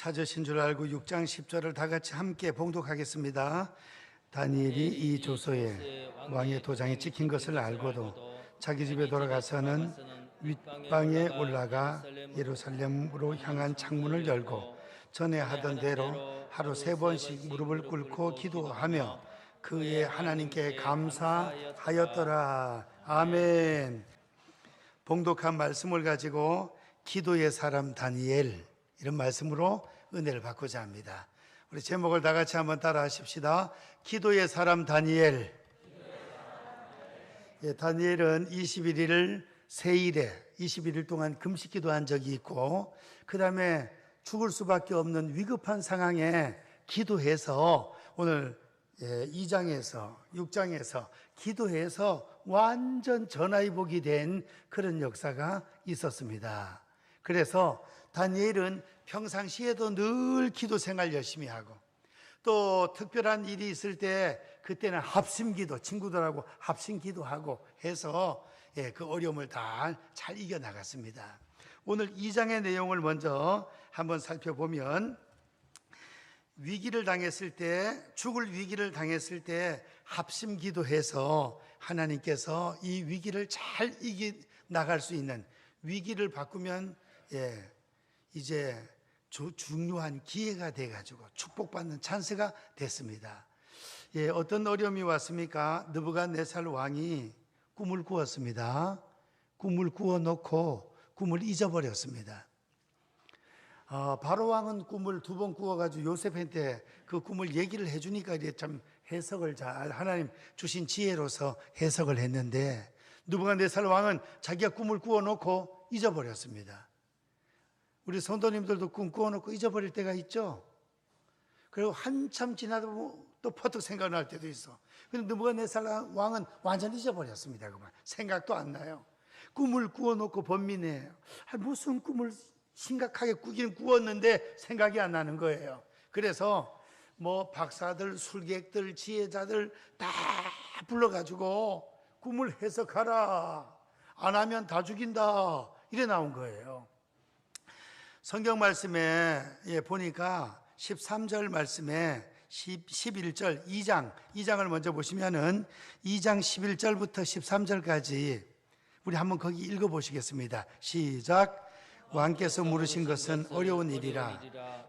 찾으신 줄 알고 6장 10절을 다 같이 함께 봉독하겠습니다. 다니엘이 이 조서에 왕의 도장이 찍힌 것을 알고도 자기 집에 돌아가서는 윗방에 올라가 예루살렘으로 향한 창문을 열고 전에 하던 대로 하루 세 번씩 무릎을 꿇고 기도하며 그의 하나님께 감사하였더라. 아멘. 봉독한 말씀을 가지고 기도의 사람 다니엘 이런 말씀으로 은혜를 받고자 합니다. 우리 제목을 다 같이 한번 따라 하십시다. 기도의 사람 다니엘. 예, 다니엘은 21일 세일에 21일 동안 금식 기도한 적이 있고 그 다음에 죽을 수밖에 없는 위급한 상황에 기도해서 오늘 예, 2장에서 6장에서 기도해서 완전 전화위복이 된 그런 역사가 있었습니다. 그래서 다니엘은 평상시에도 늘 기도 생활 열심히 하고 또 특별한 일이 있을 때 그때는 합심 기도, 친구들하고 합심 기도하고 해서 예, 그 어려움을 다 잘 이겨 나갔습니다. 오늘 2장의 내용을 먼저 한번 살펴보면 위기를 당했을 때, 죽을 위기를 당했을 때 합심 기도해서 하나님께서 이 위기를 잘 이기 나갈 수 있는 위기를 바꾸면 예, 이제 주, 중요한 기회가 돼 가지고 축복받는 찬스가 됐습니다. 예, 어떤 어려움이 왔습니까? 느부갓네살 왕이 꿈을 꾸었습니다. 꿈을 꾸어 놓고 꿈을 잊어버렸습니다. 어, 바로 왕은 꿈을 두 번 꾸어가지고 요셉한테 그 꿈을 얘기를 해주니까 이제 참 해석을 잘 하나님 주신 지혜로서 해석을 했는데 누부갓네살 왕은 자기가 꿈을 꾸어 놓고 잊어버렸습니다. 우리 성도님들도 꿈 꾸어놓고 잊어버릴 때가 있죠. 그리고 한참 지나다 보면 또 퍼뜩 생각날 때도 있어. 근데 누부갓네살 왕은 완전히 잊어버렸습니다. 그만 생각도 안 나요. 꿈을 꾸어놓고 번민해요. 아, 무슨 꿈을 심각하게 꾸긴 꾸었는데 생각이 안 나는 거예요. 그래서 뭐 박사들, 술객들, 지혜자들 다 불러가지고 꿈을 해석하라. 안 하면 다 죽인다. 이래 나온 거예요. 성경 말씀에 예, 보니까 13절 말씀에 10, 11절 2장 2장을 먼저 보시면은 2장 11절부터 13절까지 우리 한번 거기 읽어 보시겠습니다. 시작. 왕께서 물으신 것은 어려운 일이라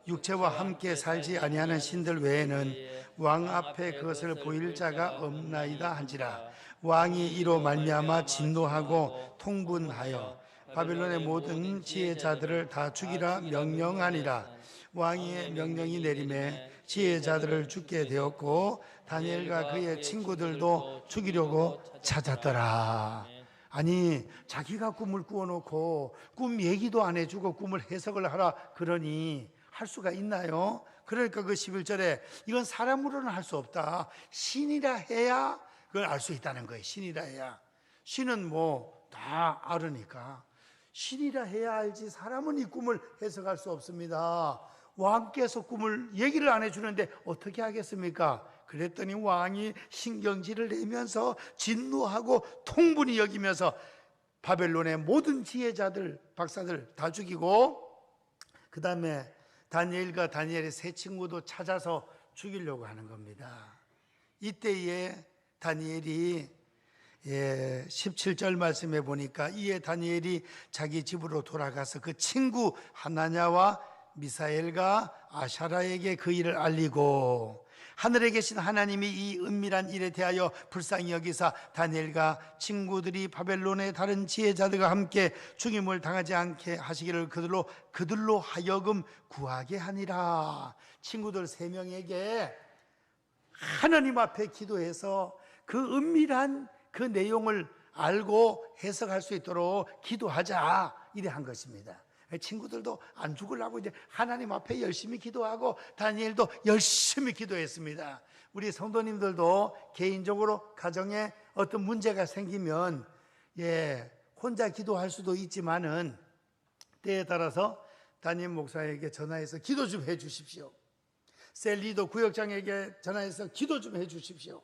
육체와 함께 살지 아니하는 신들 외에는 왕 앞에 그것을 보일 자가 없나이다 한지라 왕이 이로 말미암아 진노하고 통분하여 바벨론의 모든 지혜자들을 다 죽이라 명령하니라. 왕의 명령이 내림에 지혜자들을 죽게 되었고 다니엘과 그의 친구들도 죽이려고 찾았더라. 아니 자기가 꿈을 꾸어놓고 꿈 얘기도 안 해주고 꿈을 해석을 하라 그러니 할 수가 있나요? 그러니까 그 11절에 이건 사람으로는 할 수 없다. 신이라 해야 그걸 알 수 있다는 거예요. 신이라 해야. 신은 뭐 다 알으니까 신이라 해야 알지 사람은 이 꿈을 해석할 수 없습니다 왕께서 꿈을 얘기를 안 해주는데 어떻게 하겠습니까? 그랬더니 왕이 신경질을 내면서 진노하고 통분이 여기면서 바벨론의 모든 지혜자들, 박사들 다 죽이고 그 다음에 다니엘과 다니엘의 세 친구도 찾아서 죽이려고 하는 겁니다. 이때에 다니엘이 예, 17절 말씀에 보니까 이에 다니엘이 자기 집으로 돌아가서 그 친구 하나냐와 미사엘과 아샤라에게 그 일을 알리고 하늘에 계신 하나님이 이 은밀한 일에 대하여 불쌍히 여기사 다니엘과 친구들이 바벨론의 다른 지혜자들과 함께 죽임을 당하지 않게 하시기를 그들로 그들로 하여금 구하게 하니라. 친구들 세 명에게 하나님 앞에 기도해서 그 은밀한 그 내용을 알고 해석할 수 있도록 기도하자 이래 한 것입니다. 친구들도 안 죽으려고 이제 하나님 앞에 열심히 기도하고 다니엘도 열심히 기도했습니다. 우리 성도님들도 개인적으로 가정에 어떤 문제가 생기면 예, 혼자 기도할 수도 있지만은 때에 따라서 담임 목사에게 전화해서 기도 좀 해 주십시오. 셀리도 구역장에게 전화해서 기도 좀 해 주십시오.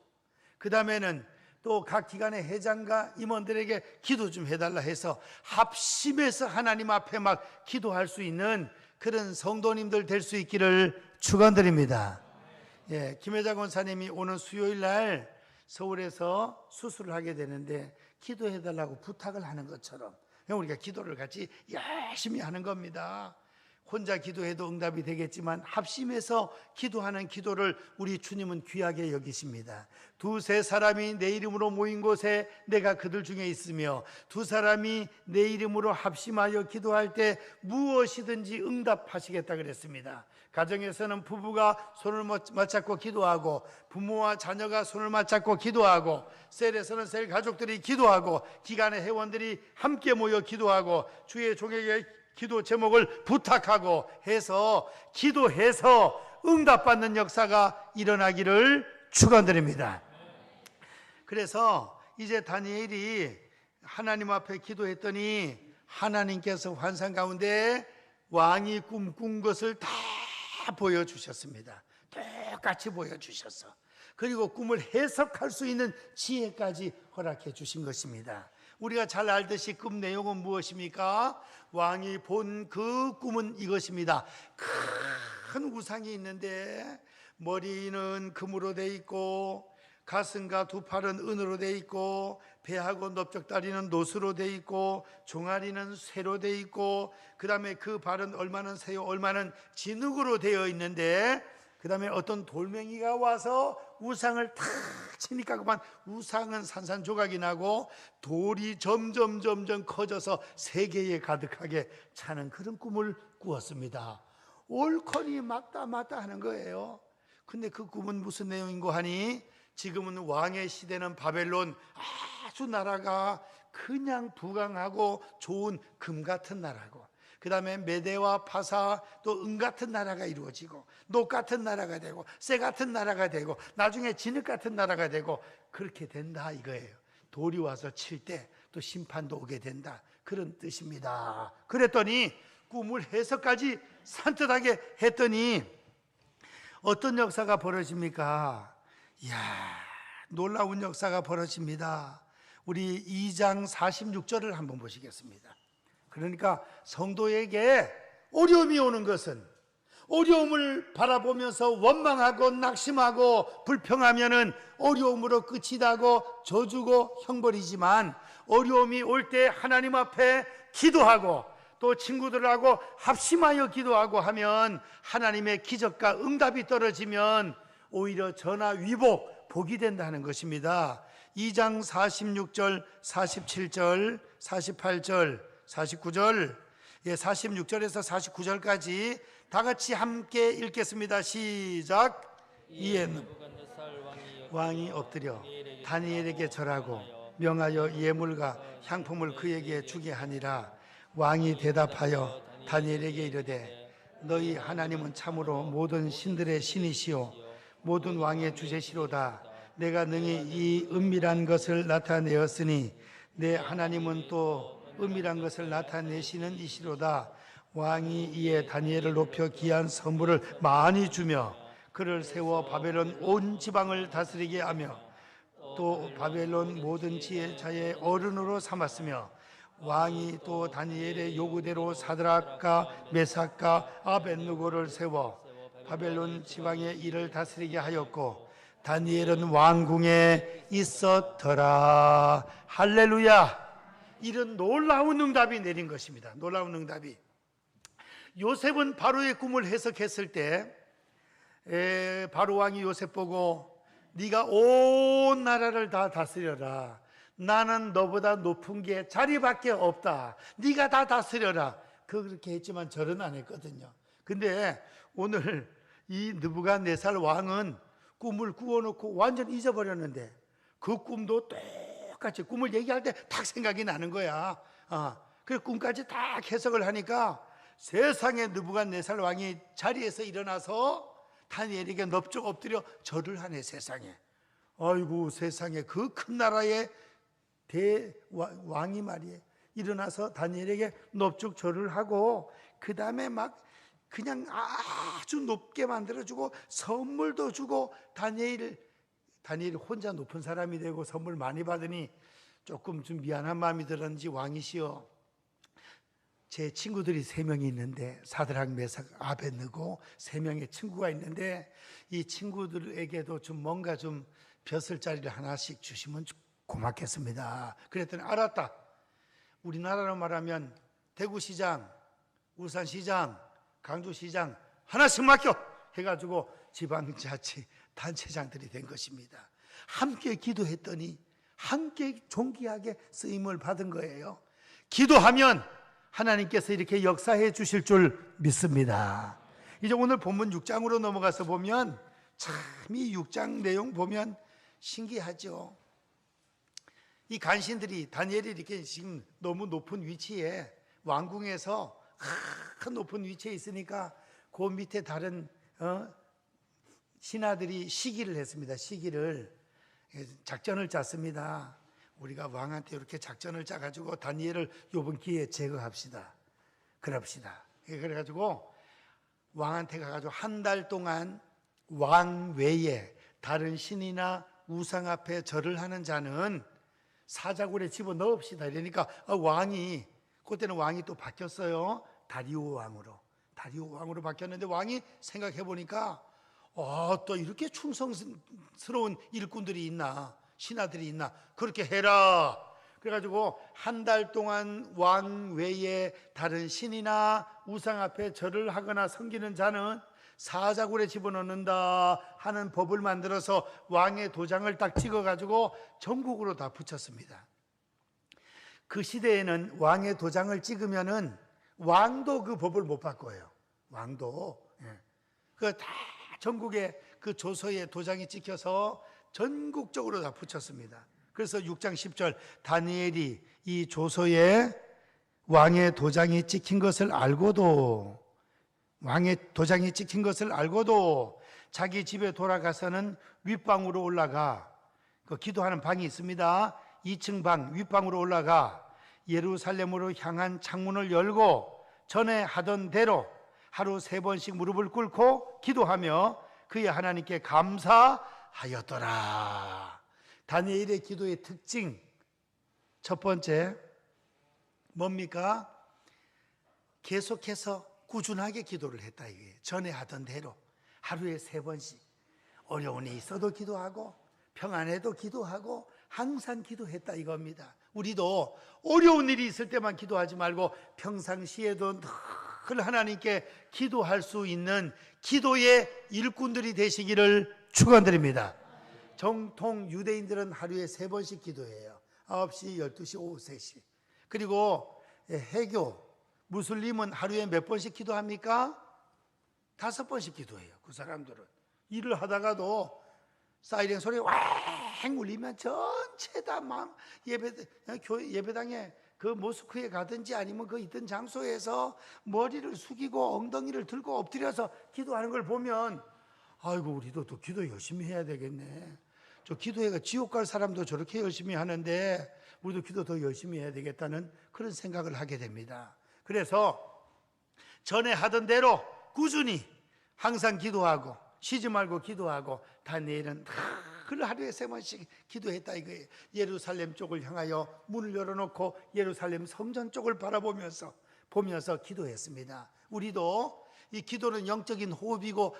그 다음에는 또 각 기관의 회장과 임원들에게 기도 좀 해달라 해서 합심해서 하나님 앞에 막 기도할 수 있는 그런 성도님들 될 수 있기를 축원드립니다. 예, 김혜자 권사님이 오는 수요일 날 서울에서 수술을 하게 되는데 기도해 달라고 부탁을 하는 것처럼 우리가 기도를 같이 열심히 하는 겁니다. 혼자 기도해도 응답이 되겠지만 합심해서 기도하는 기도를 우리 주님은 귀하게 여기십니다. 두세 사람이 내 이름으로 모인 곳에 내가 그들 중에 있으며 두 사람이 내 이름으로 합심하여 기도할 때 무엇이든지 응답하시겠다 그랬습니다. 가정에서는 부부가 손을 맞잡고 기도하고 부모와 자녀가 손을 맞잡고 기도하고 셀에서는 셀 가족들이 기도하고 기간의 회원들이 함께 모여 기도하고 주의 종에게 기도 제목을 부탁하고 해서 기도해서 응답받는 역사가 일어나기를 축원드립니다. 그래서 이제 다니엘이 하나님 앞에 기도했더니 하나님께서 환상 가운데 왕이 꿈꾼 것을 다 보여주셨습니다. 똑같이 보여주셨어. 그리고 꿈을 해석할 수 있는 지혜까지 허락해 주신 것입니다. 우리가 잘 알듯이 꿈 내용은 무엇입니까? 왕이 본 그 꿈은 이것입니다. 큰 우상이 있는데 머리는 금으로 돼 있고 가슴과 두 팔은 은으로 돼 있고 배하고 넓적다리는 노수로 돼 있고 종아리는 쇠로 돼 있고 그다음에 그 발은 얼마는 새요 얼마는 진흙으로 되어 있는데 그 다음에 어떤 돌멩이가 와서 우상을 탁 치니까 그만 우상은 산산조각이 나고 돌이 점점 점점 커져서 세계에 가득하게 차는 그런 꿈을 꾸었습니다. 올커니 맞다 맞다 하는 거예요. 근데 그 꿈은 무슨 내용인고 하니 지금은 왕의 시대는 바벨론 아주 나라가 그냥 부강하고 좋은 금 같은 나라고 그 다음에 메대와 파사 또 은 같은 나라가 이루어지고 녹 같은 나라가 되고 쇠 같은 나라가 되고 나중에 진흙 같은 나라가 되고 그렇게 된다 이거예요. 돌이 와서 칠 때 또 심판도 오게 된다 그런 뜻입니다. 그랬더니 꿈을 해석까지 산뜻하게 했더니 어떤 역사가 벌어집니까? 이야 놀라운 역사가 벌어집니다. 우리 2장 46절을 한번 보시겠습니다. 그러니까 성도에게 어려움이 오는 것은 어려움을 바라보면서 원망하고 낙심하고 불평하면은 어려움으로 끝이 나고 저주고 형벌이지만 어려움이 올 때 하나님 앞에 기도하고 또 친구들하고 합심하여 기도하고 하면 하나님의 기적과 응답이 떨어지면 오히려 전화 위복 복이 된다는 것입니다. 2장 46절, 47절, 48절, 49절, 예, 46절에서 49절까지 다 같이 함께 읽겠습니다. 시작. 이에는 왕이 엎드려 다니엘에게 절하고 명하여 예물과 향품을 그에게 주게 하니라. 왕이 대답하여 다니엘에게 이르되 너희 하나님은 참으로 모든 신들의 신이시요 모든 왕의 주제시로다. 내가 능히 이 은밀한 것을 나타내었으니 내 하나님은 또 은밀한 것을 나타내시는 이시로다. 왕이 이에 다니엘을 높여 귀한 선물을 많이 주며 그를 세워 바벨론 온 지방을 다스리게 하며 또 바벨론 모든 지혜자의 어른으로 삼았으며 왕이 또 다니엘의 요구대로 사드락과 메삭과 아벤누고를 세워 바벨론 지방의 일을 다스리게 하였고 다니엘은 왕궁에 있었더라 할렐루야 이런 놀라운 응답이 내린 것입니다 놀라운 응답이 요셉은 바로의 꿈을 해석했을 때 에, 바로 왕이 요셉 보고 네가 온 나라를 다 다스려라 나는 너보다 높은 게 자리밖에 없다. 네가 다 다스려라. 그렇게 했지만 절은 안 했거든요. 근데 오늘 이 느부갓네살 왕은 꿈을 꾸어놓고 완전 잊어버렸는데 그 꿈도 똑 같이 꿈을 얘기할 때 딱 생각이 나는 거야. 아, 그 꿈까지 딱 해석을 하니까 세상에 느부갓네살 왕이 자리에서 일어나서 다니엘에게 넙죽 엎드려 절을 하네 세상에. 아이고 세상에 그 큰 나라에 대왕이 말이에요. 일어나서 다니엘에게 넙죽 절을 하고 그 다음에 막 그냥 아주 높게 만들어주고 선물도 주고 다니엘 다니엘 혼자 높은 사람이 되고 선물 많이 받으니 조금 좀 미안한 마음이 들었는지 왕이시여 제 친구들이 세 명이 있는데 사드락 메삭 아벤느고 세 명의 친구가 있는데 이 친구들에게도 좀 뭔가 좀 벼슬 자리를 하나씩 주시면 고맙겠습니다. 그랬더니 알았다. 우리나라로 말하면 대구시장, 울산시장, 강주시장 하나씩 맡겨 해가지고 지방자치 단체장들이 된 것입니다. 함께 기도했더니 함께 존귀하게 쓰임을 받은 거예요. 기도하면 하나님께서 이렇게 역사해 주실 줄 믿습니다. 이제 오늘 본문 6장으로 넘어가서 보면 참 이 6장 내용 보면 신기하죠. 이 간신들이 다니엘이 이렇게 지금 너무 높은 위치에 왕궁에서 큰 높은 위치에 있으니까 그 밑에 다른 어? 신하들이 시기를 했습니다. 시기를 예, 작전을 짰습니다. 우리가 왕한테 이렇게 작전을 짜가지고 다니엘을 요번 기회에 제거합시다. 그럽시다. 예, 그래가지고 왕한테 가가지고 한 달 동안 왕 외에 다른 신이나 우상 앞에 절을 하는 자는 사자굴에 집어 넣읍시다. 이러니까 아, 왕이 그때는 왕이 또 바뀌었어요. 다리오 왕으로. 다리오 왕으로 바뀌었는데 왕이 생각해 보니까 어, 또 이렇게 충성스러운 일꾼들이 있나 신하들이 있나 그렇게 해라. 그래가지고 한 달 동안 왕 외에 다른 신이나 우상 앞에 절을 하거나 섬기는 자는 사자굴에 집어넣는다 하는 법을 만들어서 왕의 도장을 딱 찍어가지고 전국으로 다 붙였습니다. 그 시대에는 왕의 도장을 찍으면은 왕도 그 법을 못 바꿔요. 왕도. 예. 그다 전국에 그 조서에 도장이 찍혀서 전국적으로 다 붙였습니다. 그래서 6장 10절 다니엘이 이 조서에 왕의 도장이 찍힌 것을 알고도 왕의 도장이 찍힌 것을 알고도 자기 집에 돌아가서는 윗방으로 올라가 그 기도하는 방이 있습니다. 2층 방 윗방으로 올라가 예루살렘으로 향한 창문을 열고 전에 하던 대로 하루 세 번씩 무릎을 꿇고 기도하며 그의 하나님께 감사하였더라. 다니엘의 기도의 특징 첫 번째 뭡니까? 계속해서 꾸준하게 기도를 했다 이게 전에 하던 대로 하루에 세 번씩 어려운 일 있어도 기도하고 평안해도 기도하고 항상 기도했다 이겁니다. 우리도 어려운 일이 있을 때만 기도하지 말고 평상시에도 늘 하나님께 기도할 수 있는 기도의 일꾼들이 되시기를 축원드립니다. 정통 유대인들은 하루에 세 번씩 기도해요. 9시, 12시, 오후 3시. 그리고 해교, 무슬림은 하루에 몇 번씩 기도합니까? 다섯 번씩 기도해요. 그 사람들은. 일을 하다가도 사이렌 소리 와행 울리면 전체 다 막 예배, 교회, 예배당에 그 모스크에 가든지 아니면 그 있던 장소에서 머리를 숙이고 엉덩이를 들고 엎드려서 기도하는 걸 보면 아이고 우리도 또 기도 열심히 해야 되겠네. 저 기도회가 지옥 갈 사람도 저렇게 열심히 하는데 우리도 기도 더 열심히 해야 되겠다는 그런 생각을 하게 됩니다. 그래서 전에 하던 대로 꾸준히 항상 기도하고 쉬지 말고 기도하고 다니엘은 늘 하루에 세 번씩 기도했다 이거예요. 예루살렘 쪽을 향하여 문을 열어놓고 예루살렘 성전 쪽을 바라보면서 보면서 기도했습니다. 우리도 이 기도는 영적인 호흡이고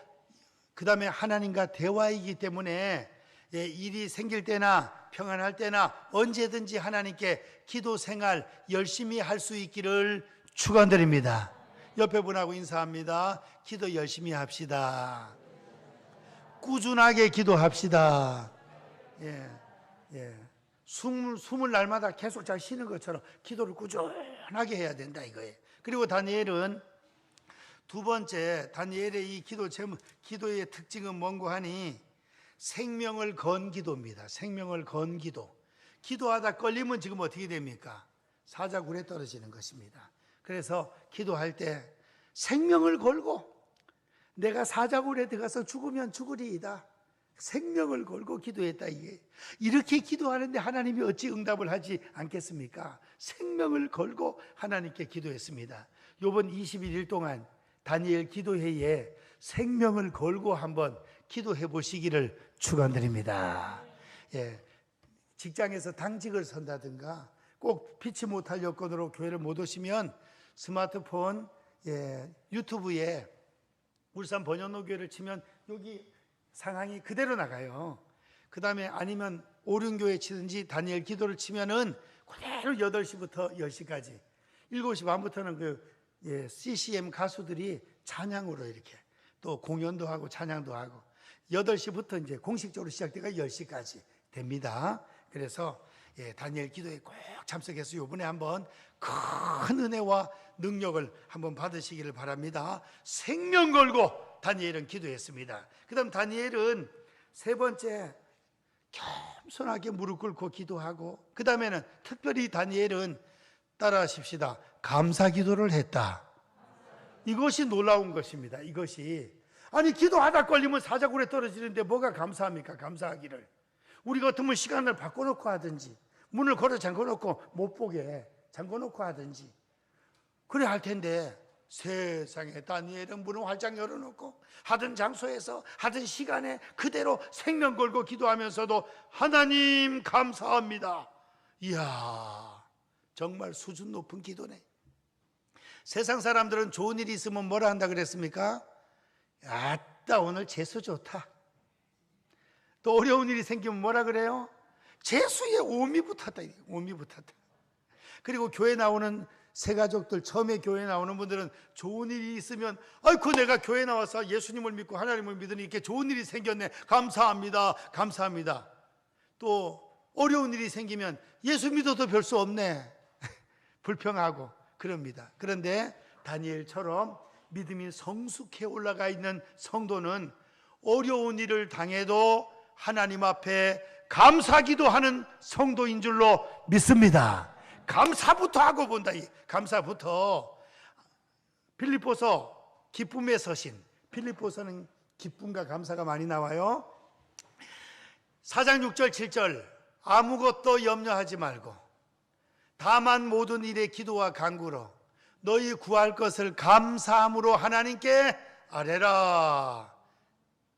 그 다음에 하나님과 대화이기 때문에 예, 일이 생길 때나 평안할 때나 언제든지 하나님께 기도 생활 열심히 할 수 있기를 축원드립니다. 옆에 분하고 인사합니다. 기도 열심히 합시다. 꾸준하게 기도합시다. 예, 예. 숨, 숨을 날마다 계속 잘 쉬는 것처럼 기도를 꾸준하게 해야 된다 이거예요. 그리고 다니엘은 두 번째 다니엘의 이 기도 제목, 기도의 특징은 뭔고 하니 생명을 건 기도입니다. 생명을 건 기도. 기도하다 걸리면 지금 어떻게 됩니까? 사자굴에 떨어지는 것입니다. 그래서 기도할 때 생명을 걸고 내가 사자굴에 들어가서 죽으면 죽으리이다. 생명을 걸고 기도했다 이게 이렇게 기도하는데 하나님이 어찌 응답을 하지 않겠습니까? 생명을 걸고 하나님께 기도했습니다. 요번 21일 동안 다니엘 기도회에 생명을 걸고 한번 기도해 보시기를 축원드립니다. 예. 직장에서 당직을 선다든가 꼭 피치 못할 여건으로 교회를 못 오시면 스마트폰 예, 유튜브에 울산 번연노교회를 치면 여기 상황이 그대로 나가요. 그 다음에 아니면 오륜교회 치든지 다니엘 기도를 치면은 그대로 8시부터 10시까지 7시 반부터는 그 예, CCM 가수들이 찬양으로 이렇게 또 공연도 하고 찬양도 하고 8시부터 이제 공식적으로 시작돼가 10시까지 됩니다. 그래서 예, 다니엘 기도에 꼭 참석해서 이번에 한번 큰 은혜와 능력을 한번 받으시기를 바랍니다. 생명 걸고 다니엘은 기도했습니다. 그다음 다니엘은 세 번째 겸손하게 무릎 꿇고 기도하고 그 다음에는 특별히 다니엘은 따라하십시다. 감사 기도를 했다. 이것이 놀라운 것입니다. 이것이 아니 기도하다 걸리면 사자굴에 떨어지는데 뭐가 감사합니까? 감사하기를 우리 같으면 시간을 바꿔놓고 하든지 문을 걸어 잠궈놓고 못 보게 잠궈놓고 하든지 그래 할 텐데 세상에 다니엘은 문을 활짝 열어놓고 하던 장소에서 하던 시간에 그대로 생명 걸고 기도하면서도 하나님 감사합니다. 이야 정말 수준 높은 기도네. 세상 사람들은 좋은 일이 있으면 뭐라 한다 그랬습니까? 아따 오늘 재수 좋다. 또 어려운 일이 생기면 뭐라 그래요? 재수에 오미 붙었다. 오미 붙었다. 그리고 교회 나오는 새 가족들 처음에 교회 나오는 분들은 좋은 일이 있으면 아이고 내가 교회 나와서 예수님을 믿고 하나님을 믿으니 이렇게 좋은 일이 생겼네. 감사합니다. 감사합니다. 또 어려운 일이 생기면 예수 믿어도 별 수 없네. 불평하고 그럽니다. 그런데 다니엘처럼 믿음이 성숙해 올라가 있는 성도는 어려운 일을 당해도 하나님 앞에 감사기도 하는 성도인 줄로 믿습니다. 감사부터 하고 본다. 이 감사부터 필리포서 기쁨의 서신. 필리포서는 기쁨과 감사가 많이 나와요. 4장 6절 7절 아무것도 염려하지 말고 다만 모든 일에 기도와 간구로 너희 구할 것을 감사함으로 하나님께 아뢰라.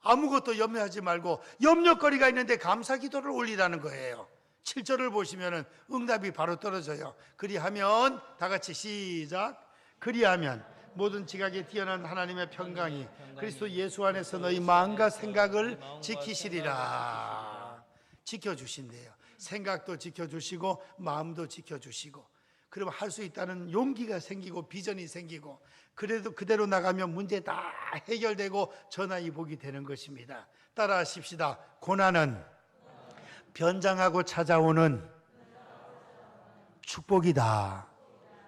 아무것도 염려하지 말고 염려거리가 있는데 감사 기도를 올리라는 거예요. 7절을 보시면은 응답이 바로 떨어져요. 그리하면 다 같이 시작. 그리하면 모든 지각에 뛰어난 하나님의 평강이 그리스도 예수 안에서 너희 마음과 생각을 지키시리라. 지켜주신대요. 생각도 지켜주시고 마음도 지켜주시고 그러면 할 수 있다는 용기가 생기고 비전이 생기고 그래도 그대로 나가면 문제 다 해결되고 전화위복이 되는 것입니다. 따라 하십시다. 고난은 변장하고 찾아오는 축복이다.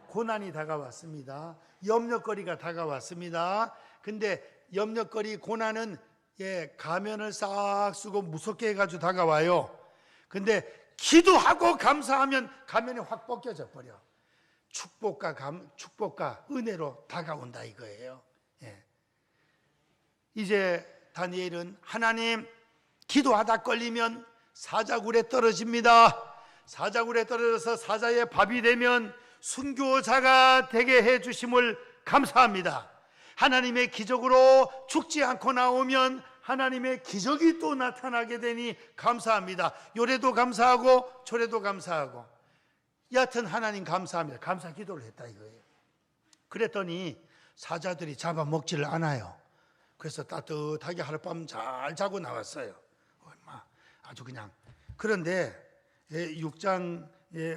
고난이 다가왔습니다. 염려거리가 다가왔습니다. 근데 염려거리 고난은 예, 가면을 싹 쓰고 무섭게 해가지고 다가와요. 근데 기도하고 감사하면 가면이 확 벗겨져 버려. 축복과 감, 축복과 은혜로 다가온다 이거예요. 예. 이제 다니엘은 하나님 기도하다 걸리면 사자굴에 떨어집니다. 사자굴에 떨어져서 사자의 밥이 되면 순교자가 되게 해 주심을 감사합니다. 하나님의 기적으로 죽지 않고 나오면 하나님의 기적이 또 나타나게 되니 감사합니다. 요래도 감사하고 저래도 감사하고 여하튼 하나님 감사합니다. 감사 기도를 했다 이거예요. 그랬더니 사자들이 잡아먹지를 않아요. 그래서 따뜻하게 하룻밤 잘 자고 나왔어요. 얼마 아주 그냥 그런데 6장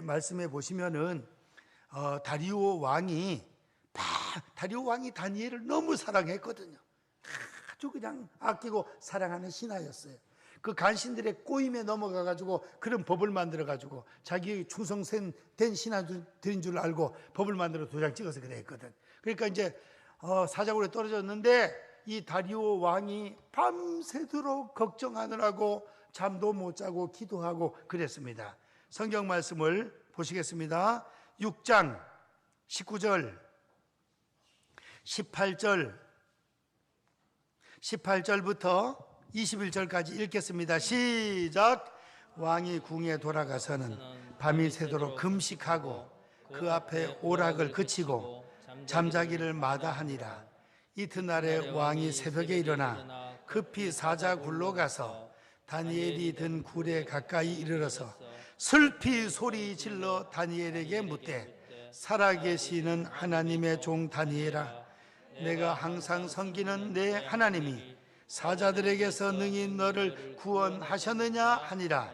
말씀에 보시면은 어, 다리오 왕이 다리오 왕이 다니엘을 너무 사랑했거든요. 아주 그냥 아끼고 사랑하는 신하였어요. 그 간신들의 꼬임에 넘어가 가지고 그런 법을 만들어 가지고 자기 충성된 신하들인 줄 알고 법을 만들어 도장 찍어서 그랬거든. 그러니까 이제 어, 사자굴에 떨어졌는데 이 다리오 왕이 밤새도록 걱정하느라고 잠도 못 자고 기도하고 그랬습니다. 성경 말씀을 보시겠습니다. 6장 19절 18절 18절부터 21절까지 읽겠습니다. 시작. 왕이 궁에 돌아가서는 밤이 새도록 금식하고 그 앞에 오락을 그치고 잠자기를 마다하니라. 이튿날에 왕이 새벽에 일어나 급히 사자 굴로 가서 다니엘이 든 굴에 가까이 이르러서 슬피 소리 질러 다니엘에게 묻되 살아계시는 하나님의 종 다니엘아 내가 항상 섬기는 내 하나님이 사자들에게서 능히 너를 구원하셨느냐 하니라.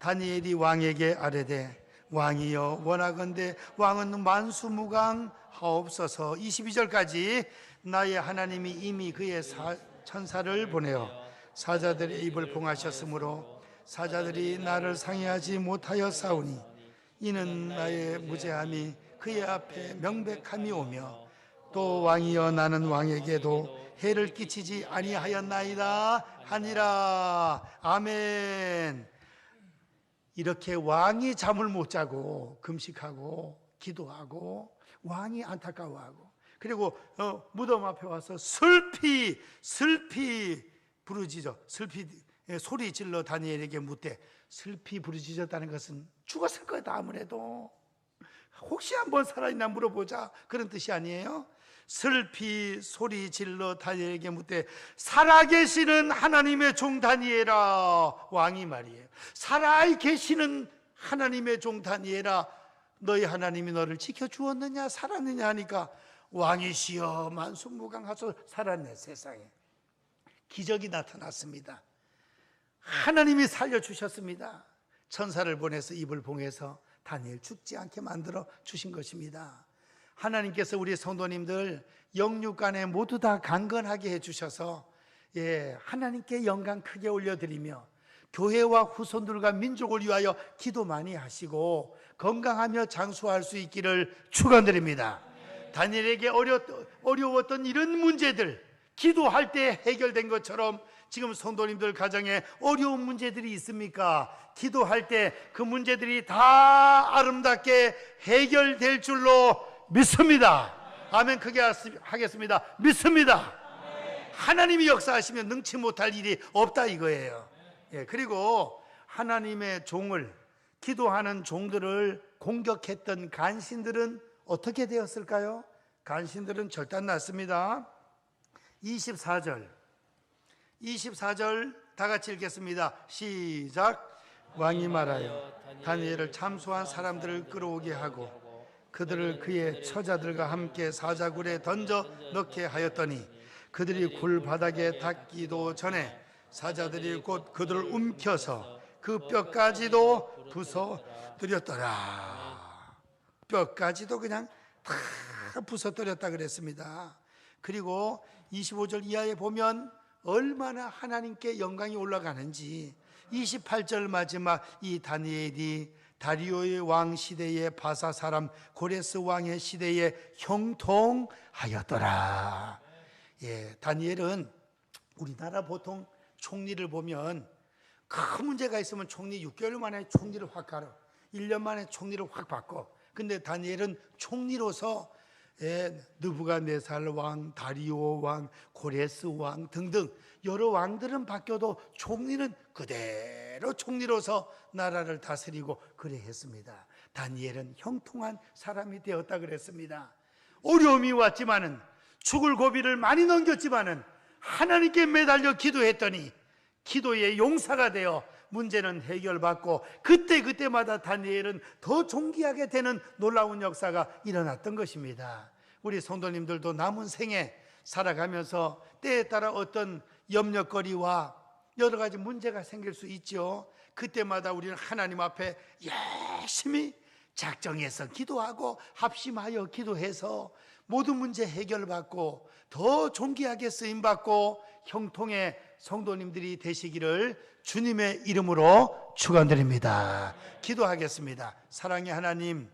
다니엘이 왕에게 아뢰되 왕이여 원하건대 왕은 만수무강 하옵소서. 22절까지 나의 하나님이 이미 그의 사- 천사를 보내어 사자들의 입을 봉하셨으므로 사자들이 나를 상해하지 못하여 싸우니 이는 나의 무죄함이 그의 앞에 명백함이 오며 또 왕이여 나는 왕에게도 해를 끼치지 아니하였나이다 하니라. 아멘. 이렇게 왕이 잠을 못 자고 금식하고 기도하고 왕이 안타까워하고 그리고 어, 무덤 앞에 와서 슬피 슬피 부르짖어. 슬피 예, 소리 질러 다니엘에게 묻되 슬피 부르짖었다는 것은 죽었을 거다 아무래도. 혹시 한번 살아있나 물어보자. 그런 뜻이 아니에요. 슬피 소리 질러 다니엘에게 묻되 살아계시는 하나님의 종 다니엘아 왕이 말이에요. 살아계시는 하나님의 종 다니엘아 너희 하나님이 너를 지켜 주었느냐 살았느냐 하니까 왕이시여 만수무강하소 살았네 세상에 기적이 나타났습니다. 하나님이 살려 주셨습니다. 천사를 보내서 입을 봉해서 다니엘 죽지 않게 만들어 주신 것입니다. 하나님께서 우리 성도님들 영육간에 모두 다 강건하게 해주셔서 예, 하나님께 영광 크게 올려드리며 교회와 후손들과 민족을 위하여 기도 많이 하시고 건강하며 장수할 수 있기를 축원드립니다. 다니엘에게 어려, 어려웠던 이런 문제들 기도할 때 해결된 것처럼 지금 성도님들 가정에 어려운 문제들이 있습니까? 기도할 때 그 문제들이 다 아름답게 해결될 줄로 믿습니다. 아멘 크게 하겠습니다. 믿습니다. 하나님이 역사하시면 능치 못할 일이 없다 이거예요. 예, 그리고 하나님의 종을 기도하는 종들을 공격했던 간신들은 어떻게 되었을까요? 간신들은 절단 났습니다. 24절. 24절 다 같이 읽겠습니다. 시작. 왕이 말하여 다니엘을 참소한 사람들을 끌어오게 하고 그들을 그의 처자들과 함께 사자굴에 던져 넣게 하였더니 그들이 굴 바닥에 닿기도 전에 사자들이 곧 그들을 움켜서 그 뼈까지도 부숴뜨렸더라. 뼈까지도 그냥 다 부숴뜨렸다 그랬습니다. 그리고 25절 이하에 보면 얼마나 하나님께 영광이 올라가는지 28절 마지막 이 다니엘이 다리오의 왕 시대의 바사 사람 고레스 왕의 시대에 형통하였더라. 예, 다니엘은 우리나라 보통 총리를 보면 큰 문제가 있으면 총리 6개월 만에 총리를 확 가려. 1년 만에 총리를 확 바꿔. 근데 다니엘은 총리로서 예, 느부갓네살 왕, 다리오 왕, 고레스 왕 등등 여러 왕들은 바뀌어도 총리는 그대로 총리로서 나라를 다스리고 그래 했습니다. 다니엘은 형통한 사람이 되었다 그랬습니다. 어려움이 왔지만은 죽을 고비를 많이 넘겼지만은 하나님께 매달려 기도했더니 기도의 용사가 되어 문제는 해결받고 그때 그때마다 다니엘은 더 존귀하게 되는 놀라운 역사가 일어났던 것입니다. 우리 성도님들도 남은 생에 살아가면서 때에 따라 어떤 염려거리와 여러 가지 문제가 생길 수 있죠. 그때마다 우리는 하나님 앞에 열심히 작정해서 기도하고 합심하여 기도해서 모든 문제 해결받고 더 존귀하게 쓰임 받고 형통의 성도님들이 되시기를 주님의 이름으로 축원드립니다. 기도하겠습니다. 사랑의 하나님,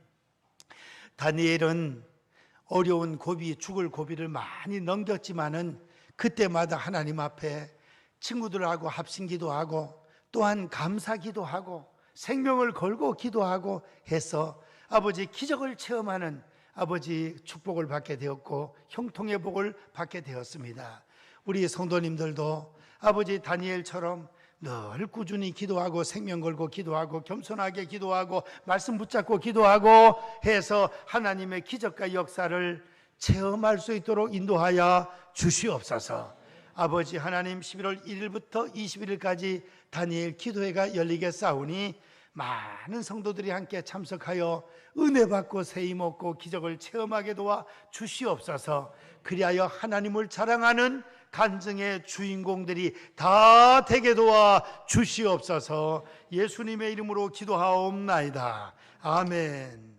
다니엘은 어려운 고비, 죽을 고비를 많이 넘겼지만은 그때마다 하나님 앞에 친구들하고 합심 기도하고 또한 감사 기도하고 생명을 걸고 기도하고 해서 아버지 기적을 체험하는 아버지 축복을 받게 되었고 형통의 복을 받게 되었습니다. 우리 성도님들도 아버지 다니엘처럼 늘 꾸준히 기도하고 생명 걸고 기도하고 겸손하게 기도하고 말씀 붙잡고 기도하고 해서 하나님의 기적과 역사를 체험할 수 있도록 인도하여 주시옵소서. 아버지 하나님 11월 1일부터 21일까지 다니엘 기도회가 열리겠사오니 많은 성도들이 함께 참석하여 은혜 받고 세임 얻고 기적을 체험하게 도와 주시옵소서. 그리하여 하나님을 자랑하는 간증의 주인공들이 다 되게 도와 주시옵소서. 예수님의 이름으로 기도하옵나이다. 아멘.